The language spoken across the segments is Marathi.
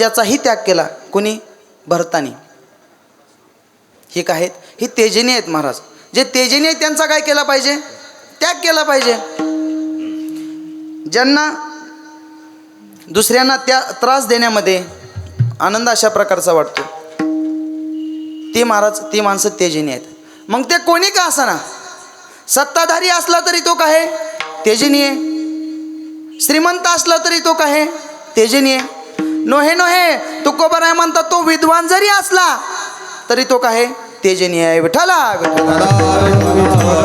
ज्याचाही त्याग केला कुणी? भरतानी. हे काय आहेत? ही तेजनी आहेत महाराज. जे तेजनी आहेत त्यांचा काय केला पाहिजे? त्याग केला पाहिजे. ज्यांना दुसऱ्यांना त्या त्रास देण्यामध्ये आनंद अशा प्रकारचा वाटतो. ती महाराज ती माणसं तेजनी आहेत. मग ते कोणी का असाना? सत्ताधारी असला तरी तो काय आहे? तेजनी आहे. श्रीमंत असला तरी तो काय आहे? तेजनी आहे. नोहे नोहे तुकोबर आहे म्हणतात तो विद्वान जरी असला तरी तो काय आहे? तेजनी आहे विठाला विठ्ठला.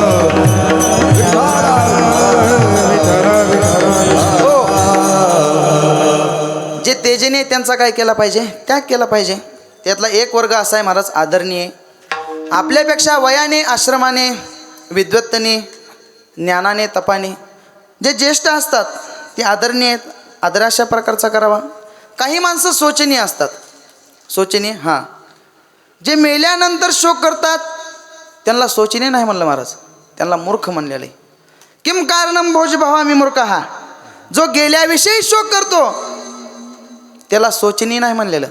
हो. जे तेजनी आहे त्यांचा काय केला पाहिजे त्याग केला पाहिजे त्यातला एक वर्ग असा आहे महाराज आदरणीय आपल्यापेक्षा वयाने आश्रमाने विद्वत्तने ज्ञानाने तपाने जे ज्येष्ठ असतात ते आदरणीय आहेत आदर अशा प्रकारचा करावा काही माणसं शोचनीय असतात. शोचनीय? हां. जे मेल्यानंतर शोक करतात त्यांना शोचनीय नाही म्हणलं महाराज. त्यांना मूर्ख म्हणलेलं. आहे किम कारणम भोजभावा मी मूर्ख हा. जो गेल्याविषयी शोक करतो त्याला शोचनीय नाही म्हणलेलं.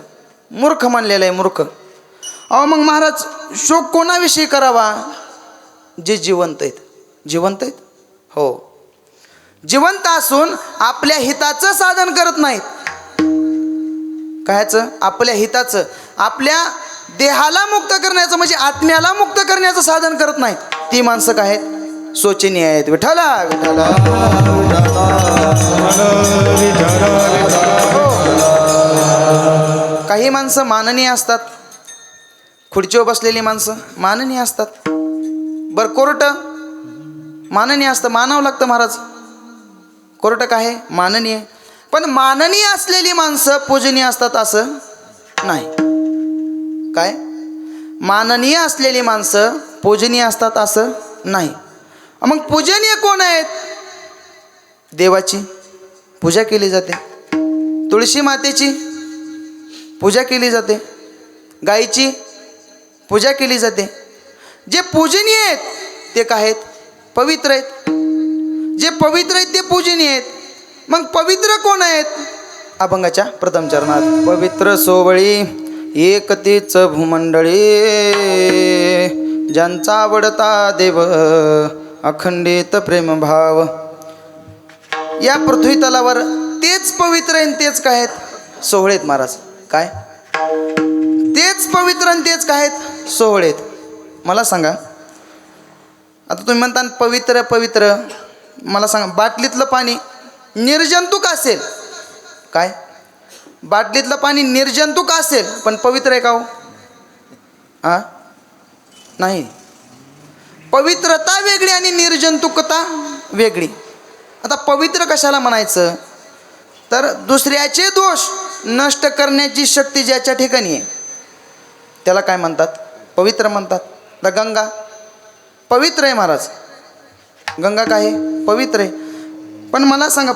मूर्ख म्हणलेलं आहे मूर्ख. अहो मग महाराज शोक कोणाविषयी करावा? जे जिवंत आहेत. जिवंत आहेत? हो. जिवंत असून आपल्या हिताचं साधन करत नाहीत. कायचं? आपल्या हिताचं. आपल्या देहाला मुक्त करण्याचं म्हणजे आत्म्याला मुक्त करण्याचं साधन करत नाहीत ती माणसं काय आहेत? शोचनीय आहेत. विठाला विठाला काही माणसं माननीय असतात. खुर्चीवर बसलेली माणसं माननीय असतात. बरं कोर्ट? माननीय असतं. मानावं लागतं महाराज. कोर्ट काय? आहे माननीय. पण माननीय असलेली माणसं पूजनीय असतात असं नाही. काय? माननीय असलेली माणसं पूजनीय असतात असं नाही. मग पूजनीय कोण आहेत? देवाची. पूजा केली जाते. तुळशी मातेची. पूजा केली जाते. गायीची पूजा केली जाते. जे पूजनीय आहेत ते काय आहेत? पवित्र आहेत. जे पवित्र आहेत ते पूजनीय आहेत. मग पवित्र कोण आहेत? अभंगाच्या प्रथम चरणात. पवित्र सोवळी एकतीच भूमंडळी ज्यांचा आवडता देव अखंडित प्रेमभाव. या पृथ्वी तलावर तेच पवित्र आणि तेच काय आहेत? सोहळे आहेत महाराज. काय? तेच पवित्र आणि तेच काय आहेत? सोहळे आहेत मला सांगा. आता तुम्ही म्हणता पवित्र पवित्र. मला सांगा बाटलीतलं पाणी निर्जंतुक असेल. काय? बाटलीतलं पाणी निर्जंतुक असेल पण पवित्र आहे का हो? हां नाही. पवित्रता वेगळी आणि निर्जंतुकता वेगळी. आता पवित्र कशाला म्हणायचं? तर दुसऱ्याचे दोष नष्ट करण्याची शक्ती ज्याच्या ठिकाणी आहे त्याला काय म्हणतात? पवित्र म्हणतात. तर गंगा. पवित्र आहे महाराज. गंगा काय आहे? पवित्र आहे. पण मला सांगा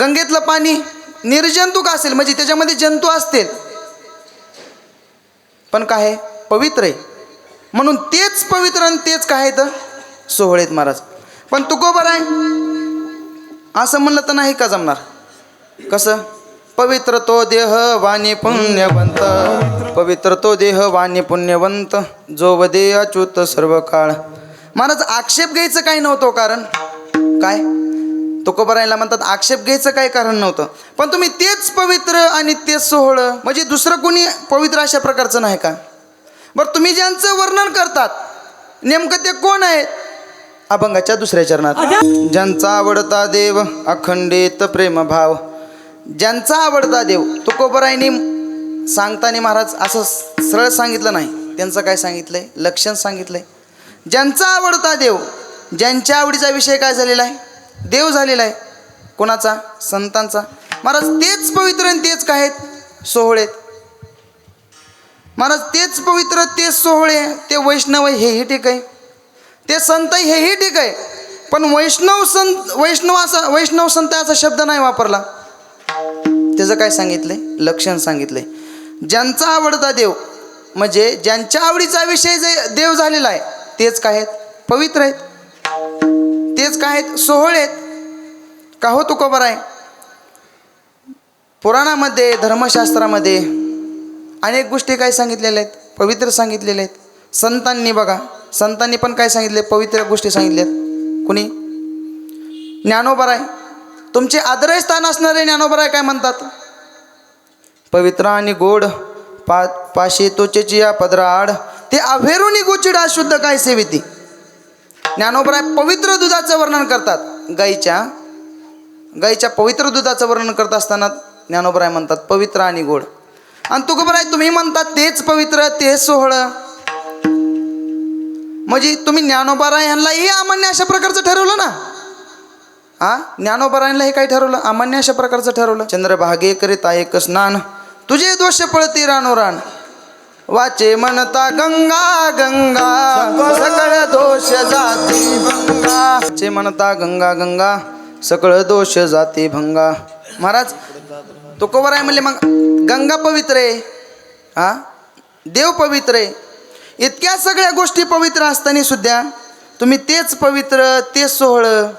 गंगेतलं पाणी निर्जंतुक असेल? म्हणजे त्याच्यामध्ये जंतू असतील. पण काय आहे? पवित्र आहे. म्हणून तेच पवित्र आणि तेच काय आहे तर सोहळेत महाराज. पण तुकोबर आहे? असं म्हणलं तर नाही का जमणार? कसं? पवित्र तो देह वाणी पुण्यवंत. पवित्र तो देह वाणी पुण्यवंत. जो वदे अच्युत सर्व काळ महाराज आक्षेप घ्यायचं काही नव्हतं हो कारण. काय? तुकोबरायला म्हणतात आक्षेप घ्यायचं काही कारण नव्हतं. पण तुम्ही तेच पवित्र आणि तेच सोहळं म्हणजे दुसरं कोणी पवित्र अशा प्रकारचं नाही का? बरं तुम्ही ज्यांचं वर्णन करतात नेमकं ते कोण आहेत? अभंगाच्या दुसऱ्या चरणात. ज्यांचा आवडता देव अखंडित प्रेमभाव. ज्यांचा आवडता देव तुकोबरायनी सांगताना महाराज असं सरळ सांगितलं नाही. त्यांचं काय सांगितलंय? लक्षण सांगितलंय. ज्यांचा आवडता देव ज्यांच्या आवडीचा विषय काय झालेला आहे? देव झालेला आहे. कोणाचा? संतांचा. महाराज तेच पवित्र आणि तेच काय आहेत? सोहळे. महाराज तेच पवित्र तेच सोहळे. ते वैष्णव हेही ठीक आहे. ते संत हेही ठीक आहे. पण वैष्णव संत वैष्णव असा वैष्णव संत असा शब्द नाही वापरला. त्याचं काय सांगितलंय? लक्षण सांगितलंय. ज्यांचा आवडता देव म्हणजे ज्यांच्या आवडीचा विषय जे देव झालेला आहे तेच काय आहेत? पवित्र आहेत. तेच काय आहेत? सोहळे आहेत. का हो तुकोबर आहे पुराणामध्ये धर्मशास्त्रामध्ये अनेक गोष्टी काय सांगितलेल्या आहेत? पवित्र सांगितलेल्या आहेत. संतांनी बघा. संतांनी पण काय सांगितले? पवित्र गोष्टी सांगितल्यात. कुणी? ज्ञानोबराय. तुमचे आदरय स्थान असणारे ज्ञानोबराय काय म्हणतात? पवित्र आणि गोड पा पाशी तोचेची या पदराड. ते अभेरुनी गोचिडा अशुद्ध काय सेविती? ज्ञानोबराय पवित्र दुधाचं वर्णन करतात. गाईच्या गाईच्या पवित्र दुधाचं वर्णन करत असताना ज्ञानोबराय म्हणतात पवित्र आणि गोड. आणि तुकोबराय तुम्ही म्हणतात तेच पवित्र तेच सोहळं. म्हणजे तुम्ही ज्ञानोबराय यांनाही अमान्य अशा प्रकारचं ठरवलं ना? हा ज्ञानोबरायला हे काय ठरवलं? अमान्य अशा प्रकारचं ठरवलं? चंद्रभागे करीता एक स्नान तुझे दोष पळती रानोरान वाचे म्हणता गंगा गंगा. सकळ दोष जाती भंगा. वाचे म्हणता गंगा गंगा. सकळ दोष जाती भंगा. महाराज तुकोबर आहे म्हणले मग गंगा पवित्र आहे हा? देव पवित्र. आहे इतक्या सगळ्या गोष्टी पवित्र असताना सुद्धा तुम्ही तेच पवित्र तेच सोहळं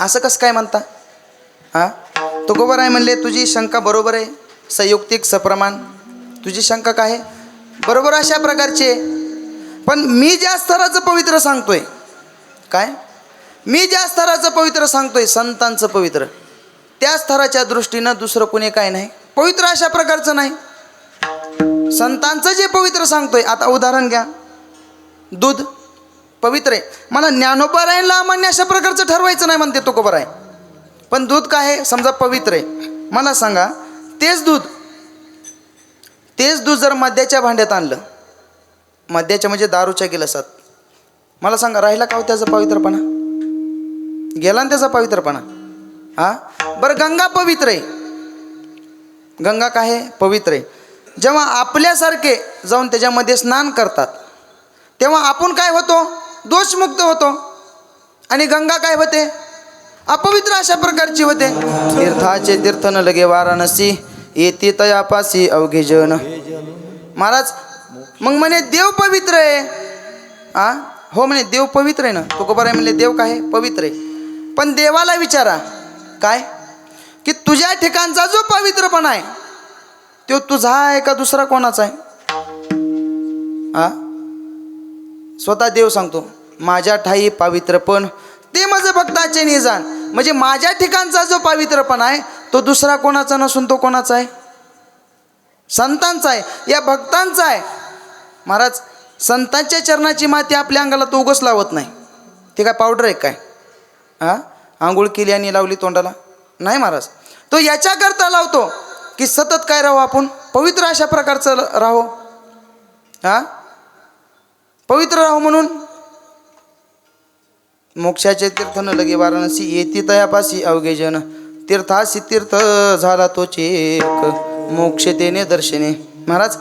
असं कसं काय म्हणता? हां? तुकोबर आहे म्हणले तुझी शंका बरोबर आहे. संयुक्तिक सप्रमाण. तुझी शंका काय आहे? बरोबर अशा प्रकारचे. आहे पण मी ज्या स्तराचं पवित्र सांगतोय काय? मी ज्या स्तराचं पवित्र सांगतोय संतांचं पवित्र त्या स्तराच्या दृष्टीनं दुसरं कुणी काय नाही. पवित्र अशा प्रकारचं नाही. संतांचं जे पवित्र सांगतोय आता उदाहरण घ्या. दूध पवित्र आहे. मला ज्ञानोपरायणला अमान्य अशा प्रकारचं ठरवायचं नाही म्हणते तो आहे पण दूध काय आहे? समजा पवित्र आहे. मला सांगा तेच दूध तेच दूध जर मद्याच्या भांड्यात आणलं मद्याच्या म्हणजे दारूच्या गिलासात. मला सांगा राहिला का हो त्याचा पवित्रपणा? गेला ना त्याचा पवित्रपणा? हां? बरं गंगा पवित्र आहे. गंगा काय पवित्र आहे. जेव्हा आपल्यासारखे जाऊन त्याच्यामध्ये स्नान करतात तेव्हा आपण काय होतो? दोषमुक्त होतो. आणि गंगा काय होते? अपवित्र अशा प्रकारची होते. तीर्थाचे तीर्थ न लगे वाराणसी येते तयापासी अवघे जन. महाराज मग म्हणे देव पवित्र आहे. आ? हो म्हणे देव पवित्र आहे ना. तुकोबर आहे म्हणले देव काय? पवित्र आहे. पण देवाला विचारा. काय? की तुझ्या ठिकाणचा जो पवित्रपणा आहे तो तुझा आहे का दुसरा कोणाचा आहे? हा स्वतः देव सांगतो माझ्या ठाई पावित्रपण ते माझं भक्ताचे निजान. म्हणजे माझ्या ठिकाणचा जो पावित्रपण आहे तो दुसरा कोणाचा नसून तो कोणाचा आहे? संतांचा आहे. या भक्तांचा आहे. महाराज संतांच्या चरणाची माती आपल्या अंगाला तो उगस लावत नाही. ते काय पावडर आहे काय? हां आंघोळ केली आणि लावली तोंडाला? नाही महाराज. तो याच्याकरता लावतो की सतत काय राहू आपण? पवित्र अशा प्रकारचं राहो. हां पवित्र राहू म्हणून मोक्षाचे तीर्थ न लगे वाराणसी येती तयापासी अवघे जन तीर्थासी तीर्थ झाला तो चेक. मोक्षतेने दर्शने. महाराज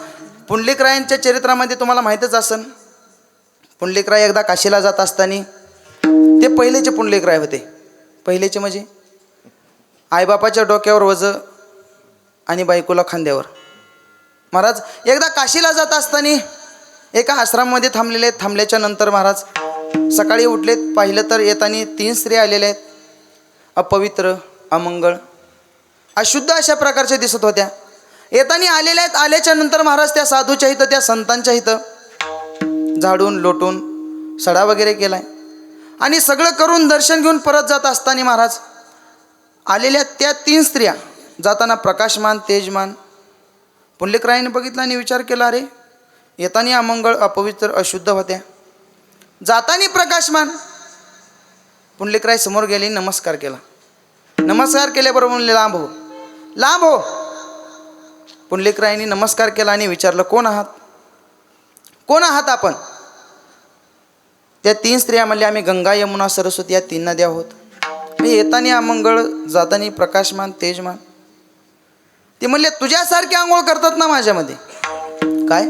पुंडलिकरायांच्या चरित्रामध्ये तुम्हाला माहीतच असन. पुंडलिकराय एकदा काशीला जात असताना ते पहिलेचे पुंडलिकराय होते. पहिलेचे म्हणजे? आईबापाच्या डोक्यावर वज आणि बायकोला खांद्यावर. महाराज एकदा काशीला जात असताना एका आश्रमामध्ये थांबलेले थांबल्याच्या नंतर महाराज सकाळी उठलेत पाहिलं तर येताना तीन स्त्रिया आलेल्या आहेत. अपवित्र अमंगळ. अशुद्ध अशा प्रकारच्या दिसत होत्या. येताना आलेल्या आहेत आल्याच्यानंतर महाराज त्या साधूच्या इथं त्या संतांच्या इथं झाडून लोटून सडा वगैरे केलाय. आणि सगळं करून दर्शन घेऊन परत जात असताना महाराज आलेल्या त्या तीन स्त्रिया जाताना प्रकाशमान तेजमान. पुंडलिकरायाने बघितला आणि विचार केला अरे येताना अमंगळ अपवित्र अशुद्ध होत्या. जातानी प्रकाशमान. पुंडलिकराय समोर गेले नमस्कार केला. नमस्कार केल्याबरोबर म्हणले लांब हो. लांब हो. पुंडलिकरायांनी नमस्कार केला आणि विचारलं कोण आहात? कोण आहात आपण? त्या तीन स्त्रिया म्हणल्या आम्ही गंगा यमुना सरस्वती या तीन नद्या आहोत. मी येताना अमंगळ जातानी प्रकाशमान तेजमान. ते म्हणले तुझ्यासारखे आंघोळ करतात ना माझ्यामध्ये? काय?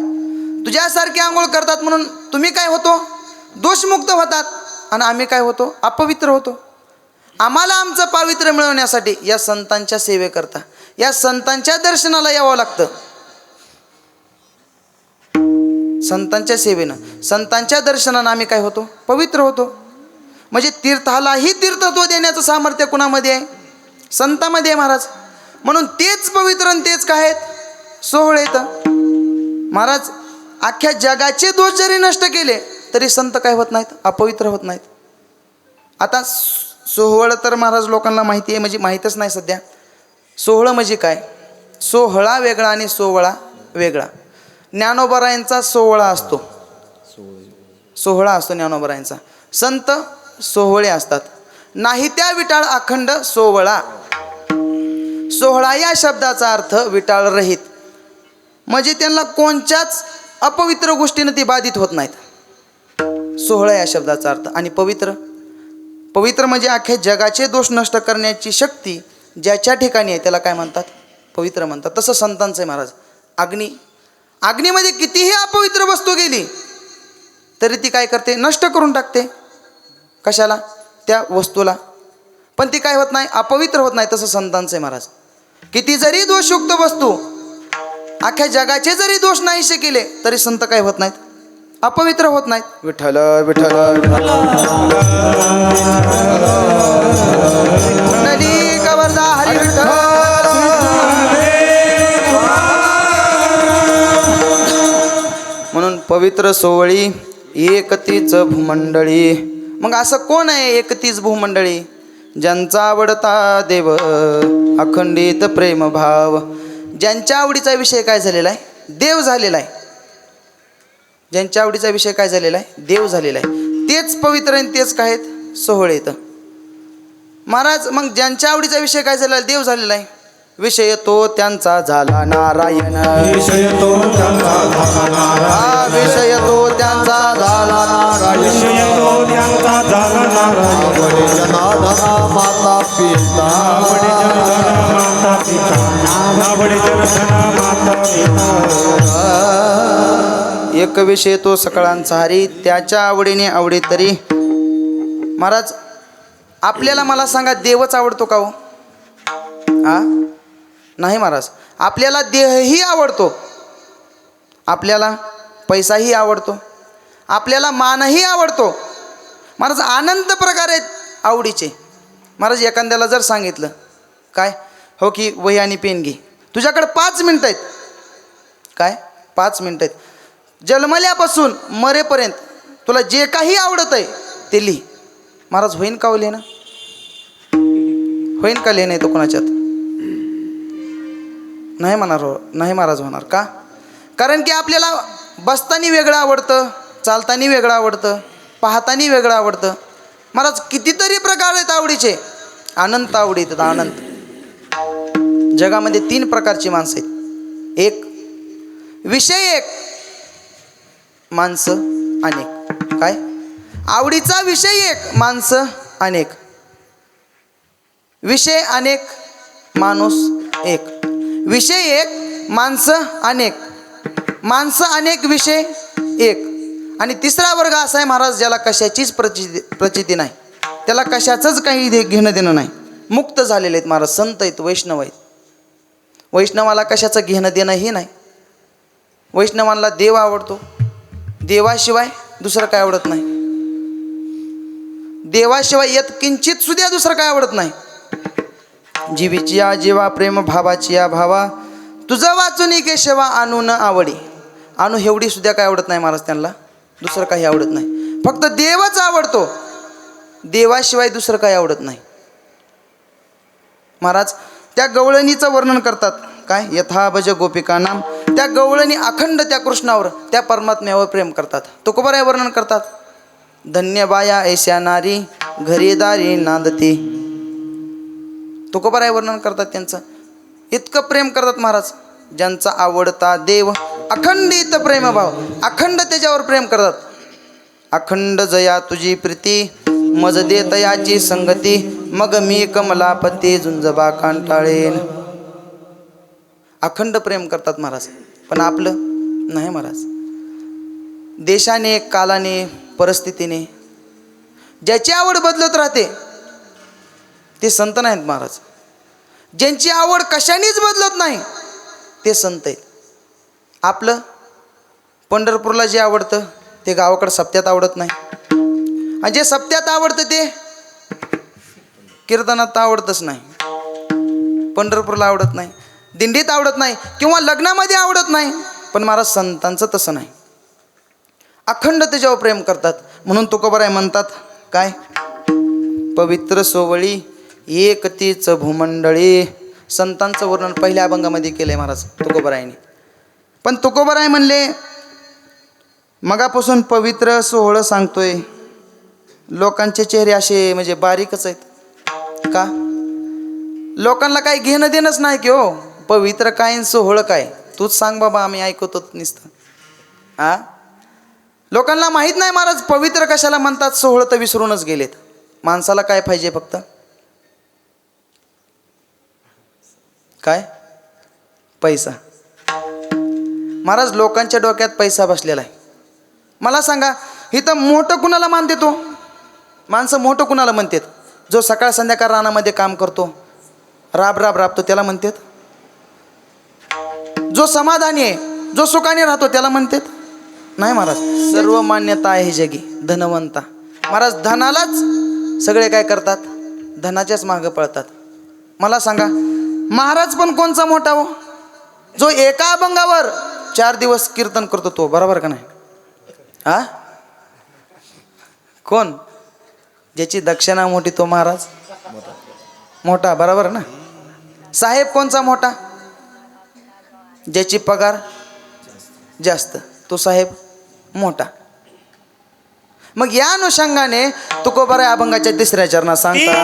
तुझ्यासारखे आंघोळ करतात म्हणून तुम्ही काय होतो? दोषमुक्त होतात. आणि आम्ही काय होतो? अपवित्र होतो. आम्हाला आमचं पावित्र्य मिळवण्यासाठी या संतांच्या सेवेकरता या संतांच्या दर्शनाला यावं लागतं. संतांच्या सेवेनं. संतांच्या दर्शनानं आम्ही काय होतो? पवित्र होतो. म्हणजे तीर्थालाही तीर्थत्व देण्याचं सामर्थ्य कुणामध्ये आहे? संतामध्ये आहे महाराज. म्हणून तेच पवित्र आणि तेच काय आहेत? सोहळे तर महाराज अख्ख्या जगाचे दोष जरी नष्ट केले तरी संत काय होत नाहीत? अपवित्र होत नाहीत. आता सोहळ तर महाराज लोकांना माहिती आहे म्हणजे माहीतच नाही सध्या. सोहळं म्हणजे काय? सोहळा वेगळा आणि सोहळा वेगळा. ज्ञानोबरायांचा सोहळा असतो. सोहळा असतो ज्ञानोबरायांचा. संत सोहळे असतात. नाही त्या विटाळ अखंड सोहळा. सोहळा या शब्दाचा अर्थ विटाळ रहित म्हणजे त्यांना कोणत्याच अपवित्र गोष्टीनं ती बाधित होत नाहीत. सोहळा या शब्दाचा अर्थ. आणि पवित्र. पवित्र म्हणजे अख्ख्या जगाचे दोष नष्ट करण्याची शक्ती ज्याच्या ठिकाणी आहे त्याला काय म्हणतात? पवित्र म्हणतात. तसं संतांचं आहे महाराज. अग्नी. अग्नीमध्ये कितीही अपवित्र वस्तू गेली तरी ती काय करते? नष्ट करून टाकते. कशाला? त्या वस्तूला. पण ती काय होत नाही? अपवित्र होत नाही तसं संतांचं आहे महाराज. किती जरी दोषयुक्त वस्तू अख्ख्या जगाचे जरी दोष नाहीसे केले तरी संत काय होत नाहीत? अपवित्र होत नाहीत. विठ्ठल विठ्ठल नदी कवरदा हरी विठ्ठल. म्हणून पवित्र सोवळी एकतीच भूमंडळी. मग असं कोण आहे एकतीच भूमंडळी? ज्यांचा आवडता देव अखंडित प्रेमभाव. ज्यांच्या आवडीचा विषय काय झालेला आहे? देव झालेला आहे. ज्यांच्या आवडीचा विषय काय झालेला आहे? देव झालेला आहे. तेच पवित्र आणि तेच काय आहेत? सोहळे येतं महाराज मग ज्यांच्या आवडीचा विषय काय झालेला आहे देव झालेला आहे. विषय तो त्यांचा झाला नारायण. विषय तो त्यांचा झाला नारायण. विषय तो त्यांचा झाला नारायण. विषय तो त्यांचा झाला नारायण. माता पिता. माता पिता. माता पिता. एक विषय तो सकळांचा. हरी त्याच्या आवडीने आवडे तरी. महाराज आपल्याला मला सांगा देवच आवडतो का हो? हा नाही महाराज आपल्याला देहही आवडतो. आपल्याला पैसाही आवडतो. आपल्याला मानही आवडतो. महाराज आनंद प्रकार आहेत आवडीचे. महाराज एखाद्याला जर सांगितलं काय? हो की वही आणि पेन घे. तुझ्याकडे पाच मिनटं आहेत. काय? पाच मिनटं आहेत. जन्मल्यापासून मरेपर्यंत तुला जे काही आवडत आहे ते लिही. महाराज होईन का हो लिहिणं होईन का लिहिणं येतो कोणाच्यात? नाही म्हणणार हो नाही महाराज होणार. का? कारण की आपल्याला बसताना वेगळं आवडतं चालताना वेगळं आवडतं पाहताना वेगळं आवडतं. महाराज कितीतरी प्रकार आहेत आवडीचे. अनंत आवडी येतात आनंद जगामध्ये तीन प्रकारची माणसं आहेत. एक विषय एक. माणसं अनेक. काय? आवडीचा विषय एक माणसं अनेक. विषय अनेक माणूस एक. विषय एक माणसं अनेक. माणसं अनेक विषय एक. आणि तिसरा वर्ग असा आहे महाराज ज्याला कशाचीच प्रचिती प्रचिती नाही. त्याला कशाचंच काही दे- घेणं देणं नाही. मुक्त झालेले आहेत महाराज संत आहेत वैष्णव आहेत. वैष्णवाला कशाचं घेणं देणंही नाही. वैष्णवांना देव आवडतो. देवाशिवाय दुसरं काय आवडत नाही. देवाशिवाय येत किंचित सुद्धा दुसरं काय आवडत नाही. जीवीची या जीवा प्रेम भावाची या भावा तुझं वाचून केशवा आणू न आवडी. आणू एवढी सुद्धा काय आवडत नाही महाराज त्यांना. दुसरं काही आवडत नाही. फक्त देवच आवडतो. देवाशिवाय दुसरं काही आवडत नाही. महाराज त्या गवळणीचं वर्णन करतात. काय? यथा भज गोपिका नाम त्या गवळणी अखंड त्या कृष्णावर त्या परमात्म्यावर प्रेम करतात. तुकोबराय वर्णन करतात. धन्य बाया नारी घरी दारी नांदती. तुकोबराय वर्णन करतात त्यांचं. इतकं प्रेम करतात महाराज. ज्यांचा आवडता देव अखंडित प्रेमभाव अखंड त्याच्यावर प्रेम करतात. अखंड जया तुझी प्रीती मज देत याची संगती मग मी कमलापती झुंजबा कांटाळेन. अखंड प्रेम करतात महाराज. पण आपलं नाही महाराज. देशाने कालाने परिस्थितीने ज्याची आवड बदलत राहते ते संत नाहीत महाराज. ज्यांची आवड कशानेच बदलत नाही ते संत आहेत. आपलं पंढरपूरला जे आवडतं ते गावाकडं सप्त्यात आवडत नाही. आणि जे सप्त्यात आवडतं ते कीर्तनात तर आवडतच नाही. पंढरपूरला आवडत नाही. दिंडीत आवडत नाही किंवा लग्नामध्ये आवडत नाही. पण महाराज संतांचं तसं नाही. अखंड त्याच्यावर प्रेम करतात. म्हणून तुकोबराय म्हणतात काय? पवित्र सोवळी एकतीच भूमंडळी. संतांचं वर्णन पहिल्या अभंगामध्ये केलं आहे महाराज तुकोबरायने पण तुकोबराय म्हणले मगापासून पवित्र सोहळं सांगतोय. लोकांचे चेहरे असे म्हणजे बारीकच आहेत. का? लोकांना काही घेणं देणंच नाही की हो. पवित्र काय सोहळ काय? तूच सांग बाबा आम्ही ऐकतो निसतं. आ? लोकांना माहीत नाही महाराज पवित्र कशाला म्हणतात? सोहळ तर विसरूनच गेलेत. माणसाला काय पाहिजे फक्त? काय? पैसा. महाराज लोकांच्या डोक्यात पैसा बसलेला आहे. मला सांगा इथं मोठं कुणाला मान देतो? माणसं मोठं कुणाला म्हणतात? जो सकाळ संध्याकाळ रानामध्ये काम करतो राब राब राबतो त्याला म्हणतात? जो समाधानी आहे जो सुखाने राहतो त्याला म्हणतात नाही महाराज सर्व मान्यता आहे जगी धनवंता. महाराज धनालाच सगळे काय करतात? धनाच्याच मागं पळतात. मला सांगा महाराज पण कोणचा मोठा हो? जो एका अभंगावर चार दिवस कीर्तन करतो तो बरोबर का नाही? हा? कोण? ज्याची दक्षिणा मोठी तो महाराज? मोठा. बरोबर ना? साहेब कोणचा मोठा? ज्याची पगार जास्त तो साहेब मोठा. मग या अनुषंगाने तुकोबाराय अभंगाच्या तिसऱ्या चरणात सांगता